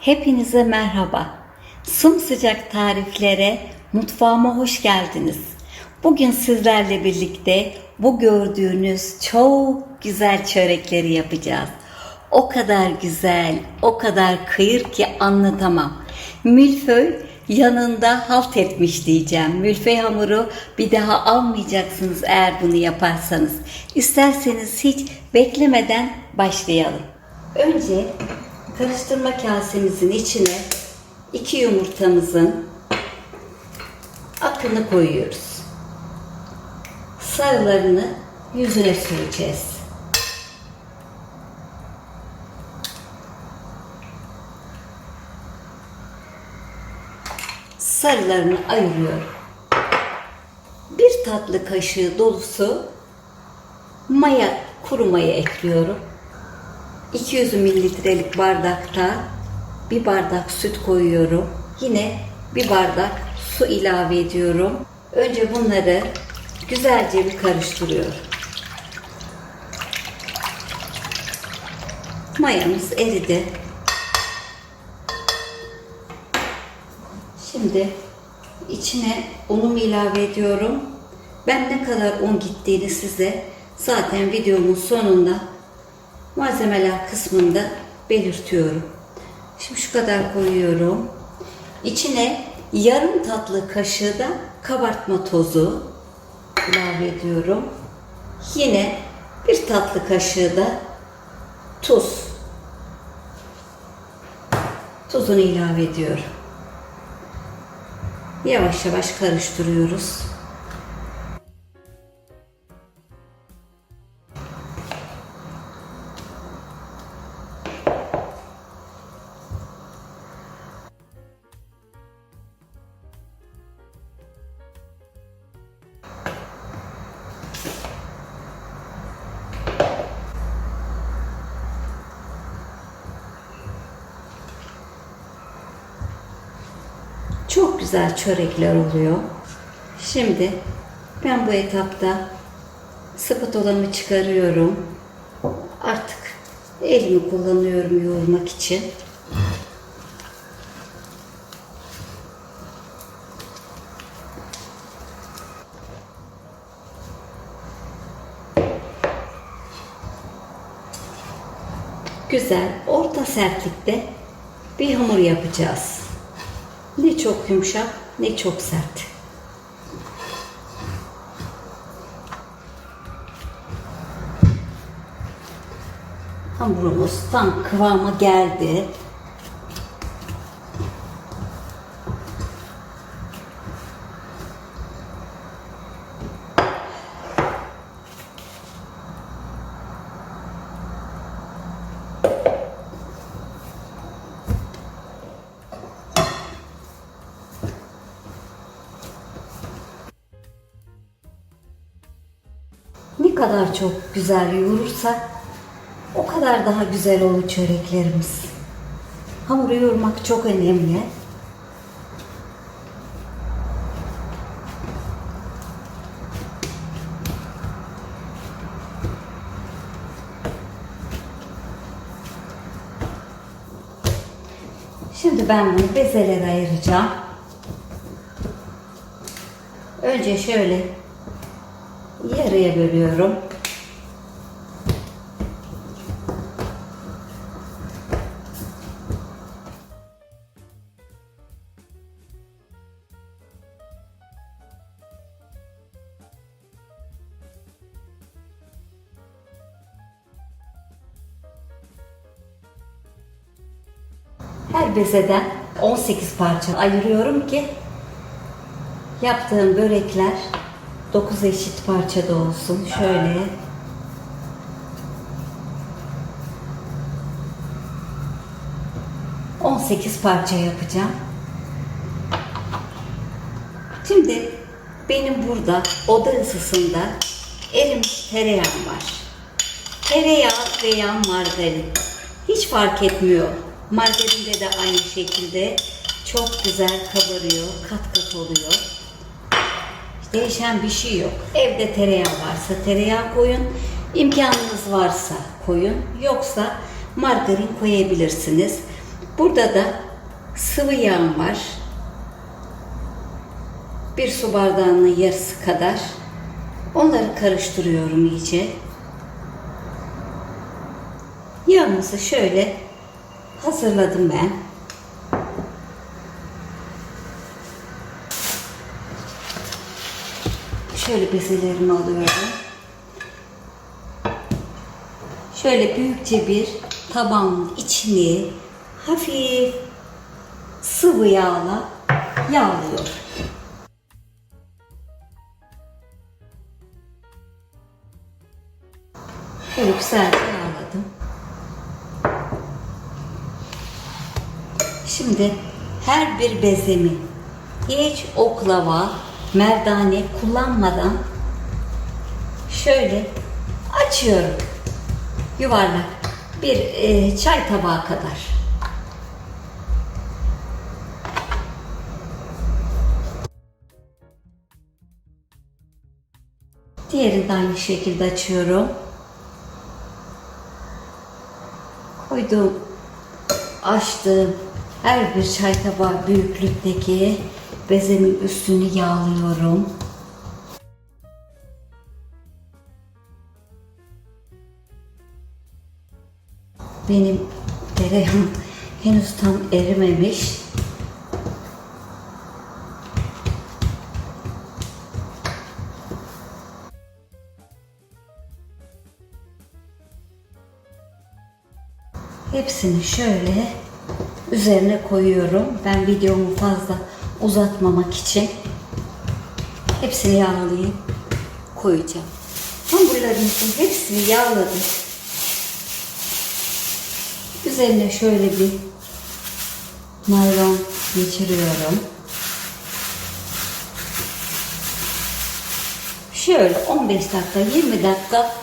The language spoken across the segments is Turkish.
Hepinize merhaba. Sımsıcak tariflere mutfağıma hoş geldiniz. Bugün sizlerle birlikte bu gördüğünüz çok güzel çörekleri yapacağız. O kadar güzel, o kadar kıyır ki anlatamam. Milföy yanında halt etmiş diyeceğim. Milföy hamuru bir daha almayacaksınız eğer bunu yaparsanız. İsterseniz hiç beklemeden başlayalım. Önce karıştırma kasemizin içine iki yumurtamızın akını koyuyoruz. Sarılarını yüzüne süreceğiz. Sarılarını ayırıyorum. Bir tatlı kaşığı dolusu maya, kuru maya ekliyorum. 200 mililitrelik bardakta bir bardak süt koyuyorum. Yine bir bardak su ilave ediyorum. Önce bunları güzelce bir karıştırıyorum. Mayamız eridi. Şimdi içine unumu ilave ediyorum. Ben ne kadar un gittiğini size zaten videomun sonunda malzemeler kısmında belirtiyorum. Şimdi şu kadar koyuyorum. İçine yarım tatlı kaşığı da kabartma tozu ilave ediyorum. Yine bir tatlı kaşığı da tuz. Tuzunu ilave ediyorum. Yavaş yavaş karıştırıyoruz. Güzel çörekler oluyor. Şimdi ben bu etapta spatulamı çıkarıyorum. Artık elimi kullanıyorum yoğurmak için. Güzel, orta sertlikte bir hamur yapacağız. Ne çok yumuşak ne çok sert. Hamurumuz tam kıvama geldi. Kadar çok güzel yoğurursak o kadar daha güzel olur çöreklerimiz. Hamuru yoğurmak çok önemli. Şimdi ben bunu bezelere ayıracağım. Önce şöyle yarıya bölüyorum. Her bezeden 18 parça ayırıyorum ki yaptığım börekler 9 eşit parçada olsun. Şöyle. On sekiz parça yapacağım. Şimdi benim burada oda ısısında erimiş tereyağım var. Tereyağı veya margarin. Hiç fark etmiyor. Margarinde de aynı şekilde çok güzel kabarıyor, kat kat oluyor. Değişen bir şey yok. Evde tereyağı varsa tereyağı koyun. İmkanınız varsa koyun. Yoksa margarin koyabilirsiniz. Burada da sıvı yağım var. Bir su bardağının yarısı kadar. Onları karıştırıyorum iyice. Yağımızı şöyle hazırladım ben. Şöyle bezelerimi alıyorum. Şöyle büyükçe bir tabanın içini hafif sıvı yağla yağlıyorum. Böyle güzelce yağladım. Şimdi her bir bezemi hiç oklava, merdane kullanmadan şöyle açıyorum. Yuvarlak bir e, çay tabağı kadar. Diğerini de aynı şekilde açıyorum. Koyduğum, açtığım her bir çay tabağı büyüklükteki bezemin üstünü yağlıyorum. Benim tereyağım henüz tam erimemiş. Hepsini şöyle üzerine koyuyorum. Ben videomu fazla uzatmamak için hepsini yağlayıp koyacağım. Hamurlarımızın hepsini yağladım. Üzerine şöyle bir naylon geçiriyorum. Şöyle 15 dakika 20 dakika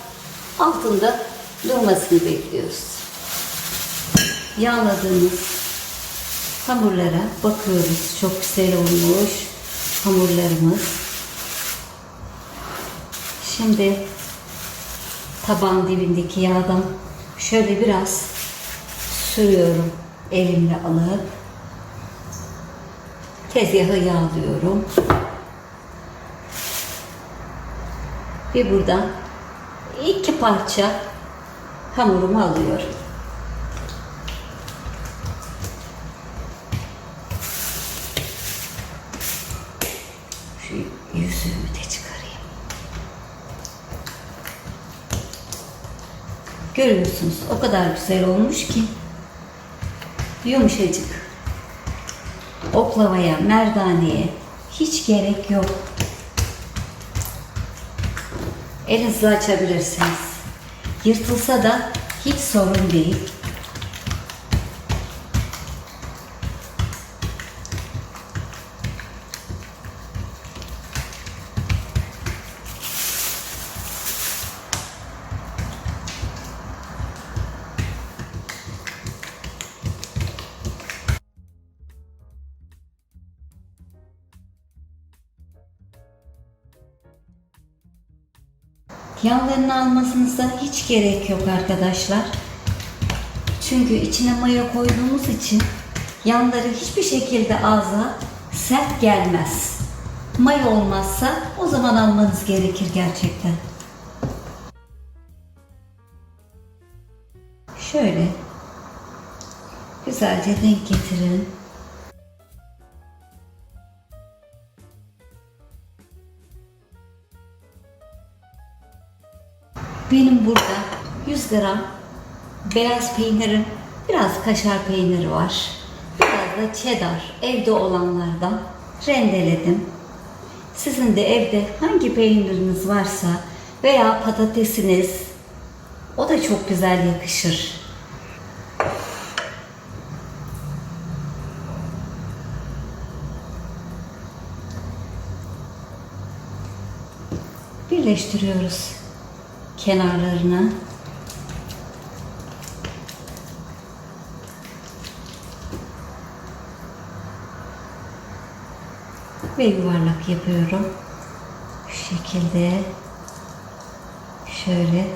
altında durmasını bekliyoruz. Yağladığımız hamurlara bakıyoruz. Çok güzel olmuş hamurlarımız. Şimdi taban dibindeki yağdan şöyle biraz sürüyorum elimle alıp tezgahı yağlıyorum. Ve buradan iki parça hamurumu alıyorum. Şu yüzüğümü de çıkarayım. Görüyorsunuz o kadar güzel olmuş ki yumuşacık. Oklavaya, merdaneye hiç gerek yok. Elinizle açabilirsiniz. Yırtılsa da hiç sorun değil. Yağlarını almasınıza hiç gerek yok arkadaşlar. Çünkü içine maya koyduğumuz için yanları hiçbir şekilde ağza sert gelmez. Maya olmazsa o zaman almanız gerekir gerçekten. Şöyle güzelce denk getirin. Benim burada 100 gram beyaz peynirim, biraz kaşar peyniri var. Biraz da cheddar evde olanlardan rendeledim. Sizin de evde hangi peyniriniz varsa veya patatesiniz o da çok güzel yakışır. Birleştiriyoruz kenarlarına ve yuvarlak yapıyorum. Şu şekilde şöyle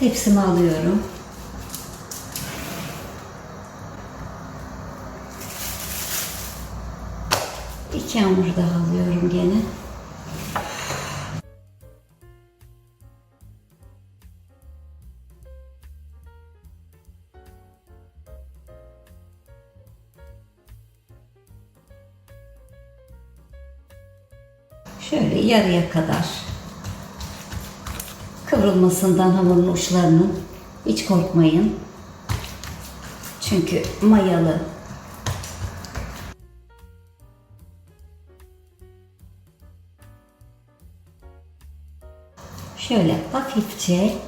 tepsimi alıyorum. İki hamur daha alıyorum gene. Şöyle yarıya kadar kıvrılmasından hamurun uçlarının hiç korkmayın. Çünkü mayalı. Şöyle hafifçe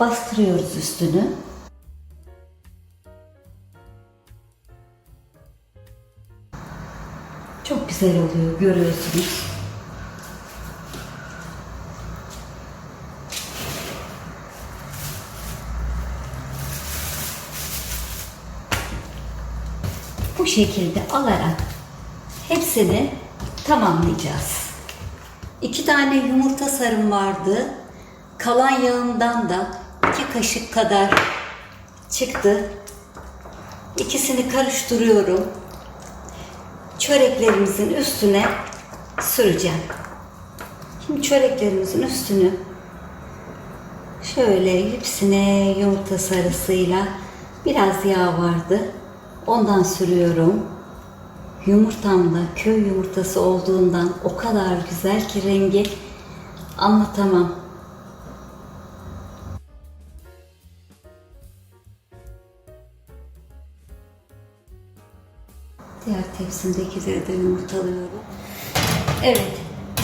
bastırıyoruz üstünü. Çok güzel oluyor görüyorsunuz. Bu şekilde alarak hepsini tamamlayacağız. İki tane yumurta sarım vardı. Kalan yağımdan da iki kaşık kadar çıktı. İkisini karıştırıyorum. Çöreklerimizin üstüne süreceğim. Şimdi çöreklerimizin üstünü şöyle hepsine yumurta sarısıyla biraz yağ vardı. Ondan sürüyorum. Yumurtam da köy yumurtası olduğundan o kadar güzel ki rengi anlatamam. Diğer tepsimdekileri de yumurtalıyorum. Evet,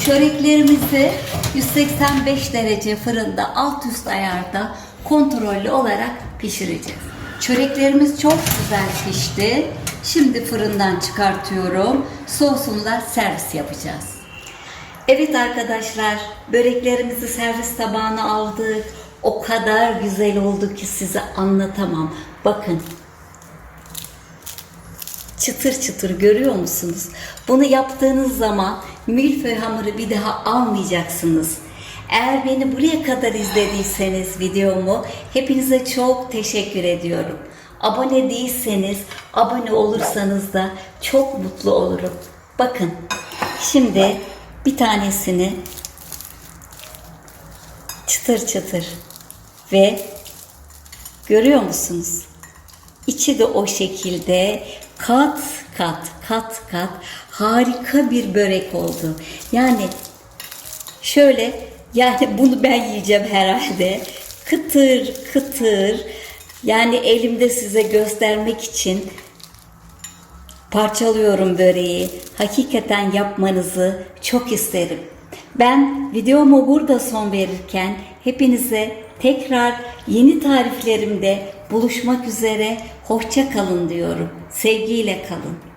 çöreklerimizi 185 derece fırında alt üst ayarda kontrollü olarak pişireceğiz. Çöreklerimiz çok güzel pişti. Şimdi fırından çıkartıyorum. Soğusunlar servis yapacağız. Evet arkadaşlar, böreklerimizi servis tabağına aldık. O kadar güzel oldu ki size anlatamam. Bakın çıtır çıtır görüyor musunuz? Bunu yaptığınız zaman milföy hamuru bir daha almayacaksınız. Eğer beni buraya kadar izlediyseniz videomu hepinize çok teşekkür ediyorum. Abone değilseniz abone olursanız da çok mutlu olurum. Bakın şimdi bir tanesini çıtır çıtır ve görüyor musunuz? İçi de o şekilde kat kat kat kat harika bir börek oldu. Yani şöyle yani bunu ben yiyeceğim herhalde. Kıtır kıtır yani elimde size göstermek için parçalıyorum böreği. Hakikaten yapmanızı çok isterim. Ben videomu burada son verirken hepinize tekrar yeni tariflerimde buluşmak üzere hoşça kalın diyorum. Sevgiyle kalın.